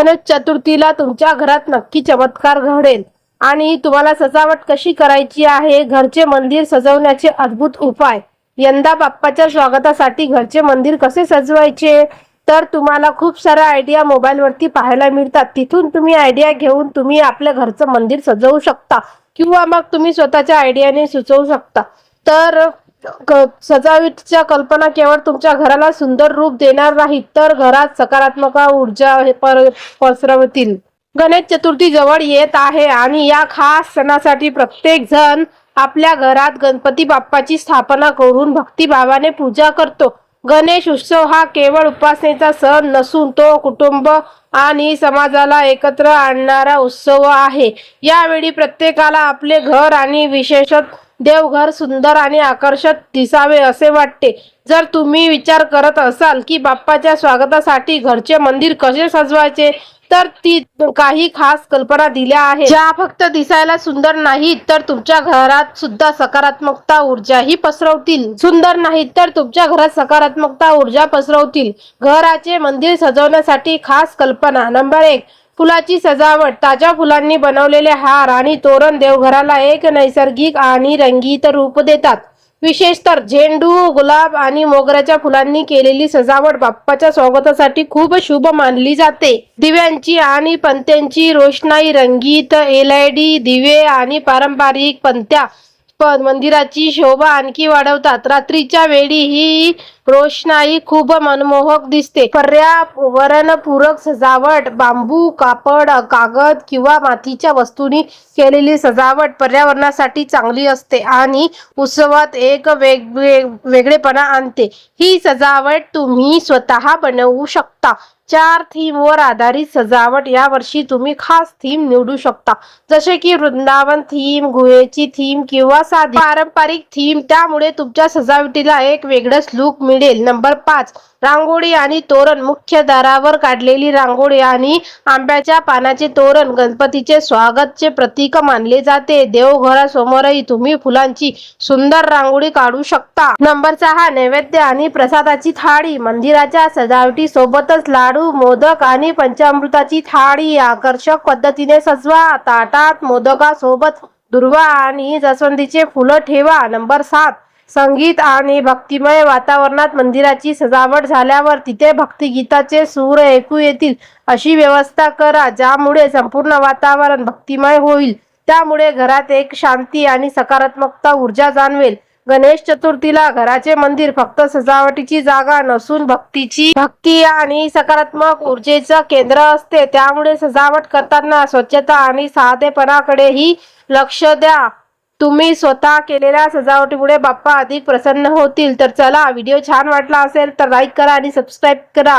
गणेश चतुर्थीला तुमच्या घरात नक्की चमत्कार घडेल. आणि तुम्हाला सजावट कशी करायची आहे? घरचे मंदिर सजवण्याचे अद्भुत उपाय. यंदा बाप्पाच्या स्वागतासाठी घरचे मंदिर कसे सजवायचे? तर तुम्हाला खूप साऱ्या आयडिया मोबाईलवरती पाहायला मिळतात. तिथून तुम्ही आयडिया घेऊन तुम्ही आपल्या घरचं मंदिर सजवू शकता. किंवा मग तुम्ही स्वतःच्या आयडियाने सुचवू शकता. तर सजावटीच्या कल्पना केवळ तुमच्या घराला सुंदर रूप देणार नाहीत तर घरात सकारात्मक ऊर्जा पसरवतील. गणेश चतुर्थी जवळ येत आहे आणि या खास सणासाठी प्रत्येक जण आपल्या घरात गणपती बाप्पाची स्थापना करून भक्तिभावाने पूजा करतो. गणेश उत्सव हा केवळ उपासनेचा सण नसून तो कुटुंब आणि समाजाला एकत्र आणणारा उत्सव आहे. यावेळी प्रत्येकाला आपले घर आणि विशेषत देवघर सुंदर आणि आकर्षक दिसावे असे वाटते. जर तुम्ही विचार करत असाल की बाप्पाच्या स्वागतासाठी घरचे मंदिर कसे सजवायचे तर ती काही खास कल्पना दिल्या आहेत. ज्या फक्त दिसायला सुंदर नाहीत तर तुमच्या घरात सुद्धा सकारात्मकता ऊर्जाही पसरवतील. सुंदर नाहीत तर तुमच्या घरात सकारात्मकता ऊर्जा पसरवतील. घराचे मंदिर सजवण्यासाठी खास कल्पना. नंबर एक फुलाची सजावट. ताज्या फुलांनी बनवलेले हार आणि तोरण देवघराला एक नैसर्गिक आणि रंगीत रूप देतात. विशेष तर झेंडू गुलाब आणि मोगऱ्याच्या फुलांनी केलेली सजावट बाप्पाच्या स्वागतासाठी खूप शुभ मानली जाते. दिव्यांची आणि पंत्यांची रोषणाई रंगीत एलईडी दिवे आणि पारंपरिक पंत्या पण मंदिराची शोभा आणखी वाढवतात. रात्रीच्या वेळी ही रोषणाई खूप मनमोहक दिसते. पर्यावरणपूरक सजावट बांबू कापड कागद किंवा मातीच्या वस्तूंनी केलेली सजावट पर्यावरणासाठी चांगली असते आणि उत्सवात एक वेग वेग- वेगळेपणा आणते. ही सजावट तुम्ही स्वतः बनवू शकता. चार थीमवर आधारित सजावट यावर्षी तुम्ही खास थीम निवडू शकता. जसे की वृंदावन थीम गुहेची थीम किंवा साधी पारंपरिक थीम त्यामुळे तुमच्या सजावटीला एक वेगळंच लुक मिळेल. नंबर पाच रांगोळी आणि तोरण मुख्य दारावर काढलेली रांगोळी आणि आंब्याच्या पानाचे तोरण गणपतीचे स्वागतचे प्रतीक मानले जाते. देवघरासमोरही तुम्ही फुलांची सुंदर रांगोळी काढू शकता. नंबर सहा नैवेद्य आणि प्रसादाची थाळी. मंदिराच्या सजावटी सोबतच लाडू मोदक आणि पंचामृताची थाळी. आकर्षक पद्धतीने सजवा. ताटात मोदकासोबत दुर्वा आणि जास्वंदीचे फुलं ठेवा. नंबर सात संगीत आणि भक्तिमय वातावरणात मंदिराची सजावट झाल्यावर तिथे भक्तिगीताचे सूर ऐकू येतील अशी व्यवस्था करा ज्यामुळे संपूर्ण वातावरण भक्तिमय होईल. त्यामुळे घरात एक शांती आणि सकारात्मकता ऊर्जा जाणवेल. गणेश चतुर्थीला घराचे मंदिर फक्त सजावटीची जागा नसून भक्तीची भक्ती आणि सकारात्मक ऊर्जेचं केंद्र असते. त्यामुळे सजावट करताना स्वच्छता आणि साधेपणाकडेही लक्ष द्या. तुम्ही स्वतः केलेल्या सजावटीमुळे बाप्पा अधिक प्रसन्न होतील. तर चला व्हिडिओ छान वाटला असेल तर लाईक करा आणि सबस्क्राईब करा.